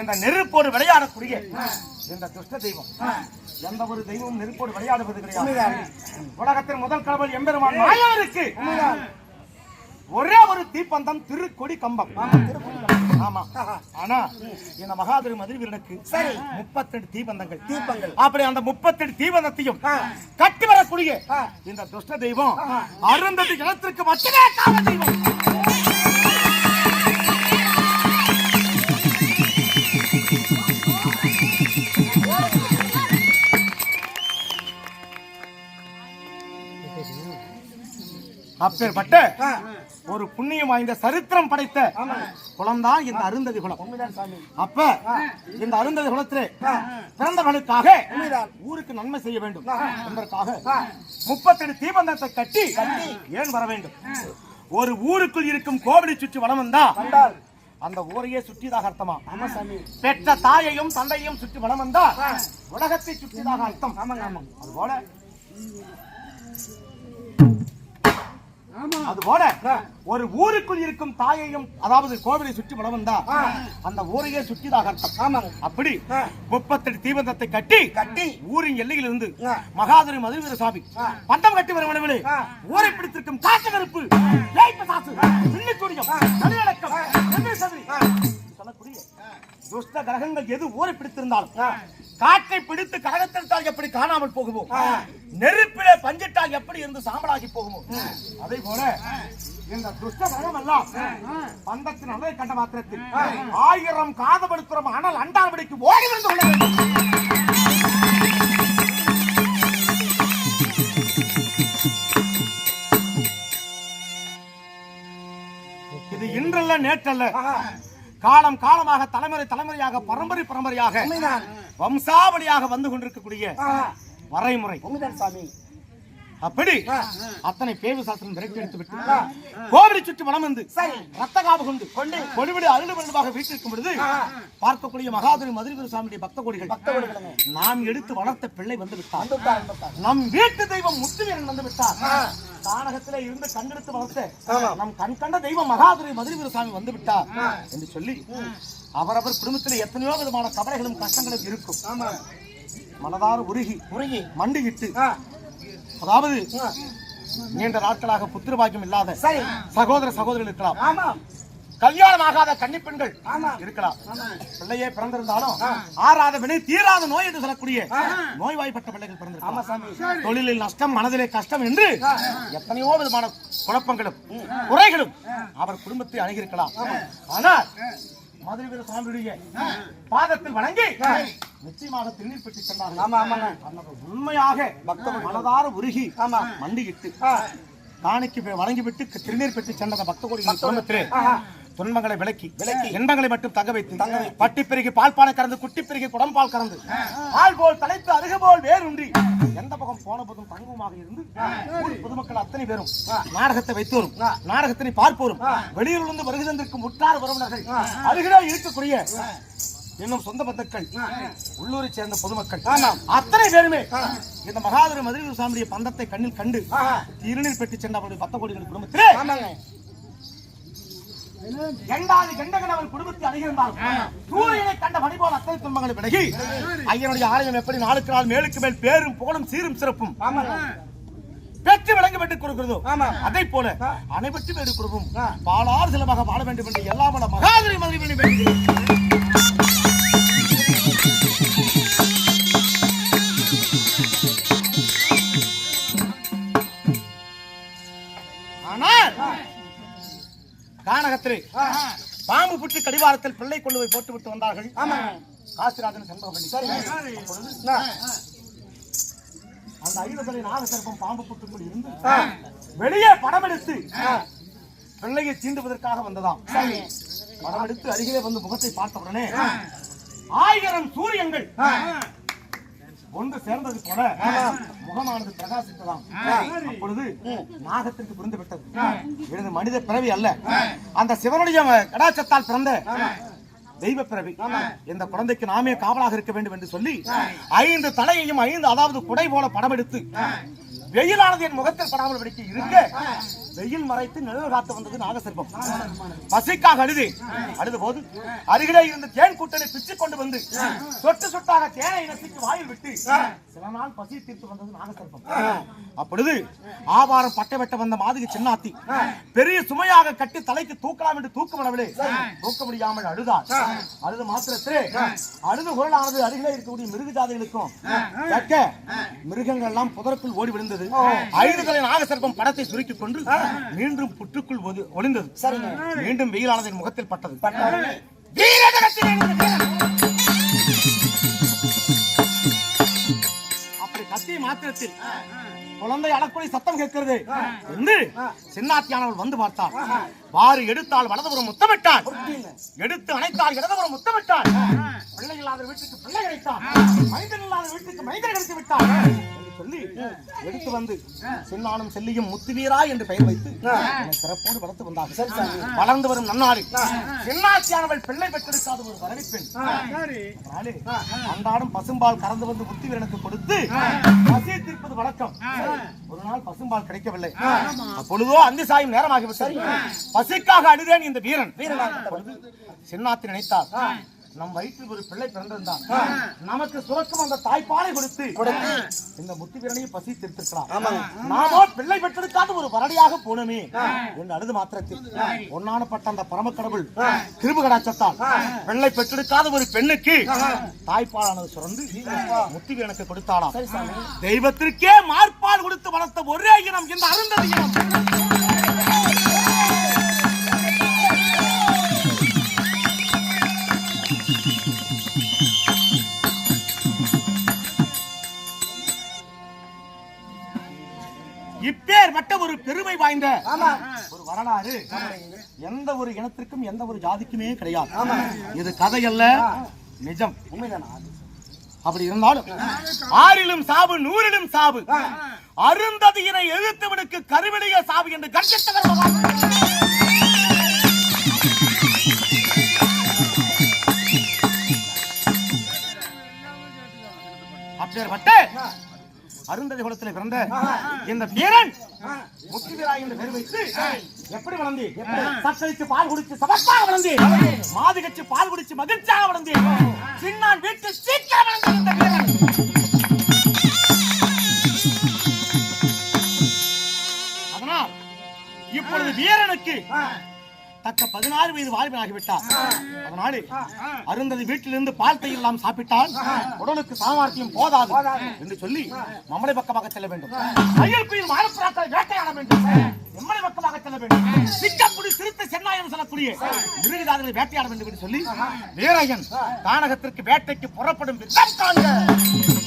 இந்த நெருப்போடு விளையாடக்கூடிய இந்த துஷ்ட தெய்வம். எந்த ஒரு தெய்வமும் நெருப்போடு விளையாடுவது கிடையாது. உலகத்தின் முதல் கடவுள் எம்பெருமான் மாயாருக்கு. ஒரே ஒரு தீப்பந்தம் திருக்கொடி கம்பம். ஆமா ஆனா இந்த மகாதிரி மதுரவீரனுக்கு சரி. முப்பத்தெட்டு தீபந்தங்கள் தீபங்கள். அப்படி அந்த முப்பத்தெட்டு தீபந்தத்தையும் கட்டி வரக்கூடிய இந்த துஷ்ட தெய்வம் அருந்ததி இனத்திற்கு மட்டுமே தெய்வம். அப்பேற்பட்ட ஒரு புண்ணியம் வாய்ந்த சரித்திரம் படைத்த குளம்தான் இந்த அருந்ததி குளம். அப்ப இந்த அருந்ததி குளத்திலே பிறந்தவர்களுக்காக ஊருக்கு நன்மை செய்ய வேண்டும். என்பதற்காக முப்பத்தெட்டு தீபந்தத்தை கட்டி ஏன் வர வேண்டும்? ஒரு ஊருக்குள் இருக்கும் கோவிலை சுற்றி வலம் வந்தா வந்தால். அந்த ஊரையே சுற்றியதாக அர்த்தமா? ஆமா சாமி. பெற்ற தாயையும் தந்தையும் சுற்றி வலம் வந்தா உலகத்தை சுற்றியதாக அர்த்தம். ஆமாங்க ஆமாங்க. அதுபோல அதுபோல ஒரு ஊருக்குள் இருக்கும் தாயையும் அதாவது கோவிலை சுற்றி வலம் வந்தா அந்த ஊரையே சுற்றியதாக அர்த்தம் அப்படி முப்பத்தெட்டு தீபந்தத்தை கட்டி கட்டி. ஊரின் எல்லையில் இருந்து. மகாதுரி மதுரவீர சாமி பந்தம் கட்டி வரும் ஆ. ஊரை பிடித்திருக்கும் காட்டு கருப்பு சொல்லக்கூடிய துஷ்ட கிரகங்கள் எது ஊரை பிடித்திருந்தாலும் காற்றை பிடித்து கரகத்திட்டால் எப்படி காணாமல் போகுமோ நெருப்பிலே பஞ்சிட்டால் எப்படி இருந்து சாம்பலாகி போகுமோ? அதே போல இந்த துஷ்ட கிரகம் எல்லாம் பந்தத்தின் அளவை கண்ட மாத்திரத்தில் ஆயிரம் காதபடுத்துறம் ஆனால் அண்டாபடிக்கு ஓடி வந்து கொள்ள வேண்டும். இது இன்றல்ல நேற்றல்ல. காலம் காலமாக தலைமுறை தலைமுறையாக பரம்பரை பரம்பரையாக வம்சாவளியாக வந்து கொண்டிருக்கக்கூடிய வரைமுறை உண்மைதான் சாமி. அப்படி அத்தனை பேவு சாஸ்திரம் விரட்டி எடுத்து விட்டு கோவிலை சுற்றி வனம் வந்து. ரத்த காவு கொண்டு கொண்டு. கொடிவிடு அருள் வருடமாக வீட்டிற்கும் பொழுது பார்க்கக்கூடிய மகாதுரி மதுரை சாமியுடைய பக்த கோடிகள் நாம் எடுத்து வளர்த்த பிள்ளை வந்து விட்டார். நம் வீட்டு தெய்வம் முத்துவீரன் வந்து விட்டார். கானகத்திலே இருந்து கண்டெடுத்து வளர்த்த நம் கண் கண்ட தெய்வம் மகாதுரை மதுரை சாமி வந்து விட்டார் என்று சொல்லி அவரவர் குடும்பத்தில் எத்தனையோ விதமான கவலைகளும் கஷ்டங்களும் இருக்கும். மனதார உருகி உருகி. மண்டியிட்டு ஆ, அதாவது நீண்ட நாட்களாக புத்திர பாக்கியம் இல்லாத சகோதர சகோதரிகள் இருக்கலாம். ஆமா. கல்யாணம் ஆகாத கன்னிப்பெண்கள் ஆமா. இருக்கலாம். பிள்ளையே பிறந்திருந்தாலும் ஆறாத வினை தீராத நோய் என்று சொல்லக்கூடிய நோய்வாய்ப்பட்ட பிள்ளைகள் பிறந்திருக்கலாம். தொழிலில் நஷ்டம் மனதிலே கஷ்டம் என்று எத்தனையோ விதமான குழப்பங்களும் குறைகளும் அவர் குடும்பத்தை அணுகியிருக்கலாம். ஆனால் மதுரை வீர சுவாமியுடைய பாதத்தில் வணங்கி நிச்சயமாக திருநீர் பெற்று சென்றார்கள் ஆமா அந்த உண்மையாக பக்தர்கள். மனதார உருகி ஆமா. மண்டியிட்டு காணிக்கு வழங்கிவிட்டு திருநீர் பெற்று சென்ற பக்த கோடி குடும்பத்திலே. துன்பங்களை விலக்கி விலக்கி. இன்பங்களை மட்டும் தங்க வைத்து தங்க பட்டி பெருகி பால் பானை கறந்து குட்டி பெருகி குடம்பால் கறந்து பால் போல் தலைத்து அருகு போல் வேறுன்றி எந்த பக்கம் போன போதும் தங்குமாக இருந்து பொதுமக்கள் அத்தனை பேரும் நாடகத்தை வைத்து வரும் நாடகத்தினை பார்ப்போரும் வெளியூரிலிருந்து வருகை தந்திருக்கும் உற்றார் உறவினர்கள் அருகிலே இருக்கக்கூடிய இன்னும் சொந்த பந்தங்கள் உள்ளூரை சேர்ந்த பொதுமக்கள் அத்தனை பேருமே இந்த மகாதுர மதுரை சாமியுடைய பந்தத்தை கண்ணில் கண்டு திருநீர் பெற்று சென்ற அவருடைய பத்த கோடிகள் குடும்பத்திலே குடும்பத்தை அணுகியிருந்தாலும் சூரியனை கண்ட மணி போல அத்தனை துன்பங்களை விலகி ஐயனுடைய ஆலயம் எப்படி நாளுக்கு நாள் மேலுக்கு மேல் பேரும் புகழும் சீரும் சிறப்பும். பெற்று விளங்க பெற்றுக் கொடுக்கிறதோ. அதை போல அனைவற்று பேரு குடும்பம் பாலார் சிலமாக வாழ வேண்டும் என்று எல்லா வள மகாதிரி மதுரை வேண்டும். கானகத்திலே பாம்பு புற்று கடிவாரத்தில் பிள்ளை கொண்டு போய் போட்டு விட்டு வந்தார்கள். காசிராஜன் செண்பகப்பள்ளி. அப்பொழுது அந்த ஐவதலை நாகசர்ப்பம் பாம்பு புற்றுக்குள் இருந்து வெளியே படம் எடுத்து பிள்ளையை சீண்டுவதற்காக வந்ததாம். படம் எடுத்து அருகிலே வந்து முகத்தை பார்த்த உடனே ஆயிரம் சூரியங்கள் ஒன்று சேர்ந்தது போல முகமானது பிரகாசித்ததாம். அப்பொழுது நாகத்திற்கு புரிந்து விட்டது. எனது மனித பிறவி அல்ல. அந்த சிவனுடைய கடாச்சத்தால் பிறந்த தெய்வ பிறவி. இந்த குழந்தைக்கு நாமே காவலாக இருக்க வேண்டும் என்று சொல்லி ஐந்து தலையையும் ஐந்து அதாவது குடை போல படம் எடுத்து வெயிலானது என் முகத்தில் படாமல் வெடிக்க இருக்க வெயில் மறைத்து நிழல் காத்து வந்தது நாகசர்பம் பசிக்காக அழுது. அழுத போது அருகிலே இருந்த தேன் கூட்டலை பிச்சு கொண்டு வந்து சொட்டு சொட்டாக தேனை இனத்துக்கு வாயில் விட்டு சில நாள் பசி தீர்த்து வந்தது நாகசர்பம் அப்பொழுது ஆவாரம் பட்டை வெட்ட வந்த மாதிரி சின்னாத்தி பெரிய சுமையாக கட்டி தலைக்கு தூக்கலாம் என்று தூக்க விடவில்லை தூக்க முடியாமல் அழுதார் அழுது மாத்திரத்திலே அழுது குரலானது அருகிலே இருக்கக்கூடிய மிருக ஜாதிகளுக்கும் மிருகங்கள் எல்லாம் புதருக்குள் ஓடி விழுந்தது. ஐந்து தலை நாகசர்பம் படத்தை சுருக்கிக் கொண்டு மீண்டும் புற்றுக்குள் ஒளிந்தது. மீண்டும் வெயிலானது என் முகத்தில் பட்டது. அப்படி கத்திய மாத்திரத்தில் குழந்தை அடக்குறை சத்தம் கேட்கிறது. என்று சின்னாத்தியானவள் வந்து பார்த்தாள். வாறு எடுத்தால் வலதுபுறம் முத்தமிட்டாள். எடுத்து அணைத்தால் இடதுபுறம் முத்தமிட்டாள். பிள்ளை இல்லாத வீட்டுக்கு பிள்ளை கிடைத்தாள். மைந்தன் இல்லாத வீட்டுக்கு மைந்தன் கிடைத்து விட்டாள் சொல்லி எடுத்து வந்து சின்னானும் செல்லியும் முத்துவீரா என்று பெயர் வைத்து சிறப்போடு வளர்த்து வந்தார்கள் வளர்ந்து வரும் நன்னாடு சின்னாத்தியானவள் பிள்ளை பெற்றெடுக்காத ஒரு வரவிப்பெண் அதனாலே அன்றாடம் பசும்பால் கறந்து வந்து முத்துவீரனுக்கு கொடுத்து பசியை தீர்ப்பது வழக்கம். ஒரு நாள் பசும்பால் கிடைக்கவில்லை. அப்பொழுதோ அந்த சாயும் நேரமாகிவிட்டது. பசிக்காக அழுதேன் இந்த வீரன். அப்பொழுது சின்னாத்தி நினைத்தார். நம் வயிற்றில் ஒரு பிள்ளை பிறந்திருந்தான் நமக்கு சுரக்கும் அந்த தாய்ப்பாலை கொடுத்து இந்த முத்து வீரனையும் பசி தீர்த்திருக்கலாம் நாமோ பிள்ளை பெற்றெடுக்காத ஒரு வரடியாக போனோமே என்று அழுது மாத்திரத்தில் ஒன்னானப்பட்ட அந்த பரமக்கடவுள் கிருப கடாச்சத்தால் பிள்ளை பெற்றெடுக்காத ஒரு பெண்ணுக்கு தாய்ப்பாலானது சுரந்து முத்து வீரனுக்கு கொடுத்தாளாம். தெய்வத்திற்கே மார்பால் கொடுத்து வளர்த்த ஒரே இனம் இந்த அருந்ததி இனம். இப்பேற்பட்ட ஒரு பெருமை வாய்ந்த ஒரு வரலாறு. எந்த ஒரு இனத்திற்கும் எந்த ஒரு ஜாதிக்குமே கிடையாது. இது கதை அல்ல நிஜம். அப்படி இருந்தாலும் ஆறிலும் சாவு நூறிலும் சாவு. அருந்ததியினை எழுத்துவனுக்கு கருவிடைய சாவு என்று கர்ஜித்தவர். அப்பேற்பட்ட அருந்ததி குலத்தில் பிறந்த இந்த வீரன் முத்துவீராய் என்று பெயர் வைத்து எப்படி வளர்ந்து சக்களித்து பால் குடிச்சு சமத்தாக வளர்ந்து மாது கட்சி பால் குடிச்சு மகிழ்ச்சியாக வளர்ந்து சின்னான் வீட்டு சீக்கிரம் வளர்ந்த அதனால் இப்பொழுது வீரனுக்கு தக்க பதினாறு வயது வாழ்வனாகிவிட்டார் அதனாலே அருந்ததி வீட்டிலிருந்து பால் தையெல்லாம் சாப்பிட்டால் உடலுக்கு சாமர்த்தியம் போதாது என்று சொல்லி மம்மளை பக்கமாக செல்ல வேண்டும். தையல் குயில் மானப்புறாக்களை வேட்டையாட வேண்டும். எம்மளை பக்கமாக செல்ல வேண்டும். சிக்கப்புடி சிறுத்தை சென்னாயம் சொல்லக்கூடிய மிருகதாதிகளை வேட்டையாட வேண்டும் என்று சொல்லி வீரையன் தானகத்திற்கு வேட்டைக்கு புறப்படும் விதம் காண்க.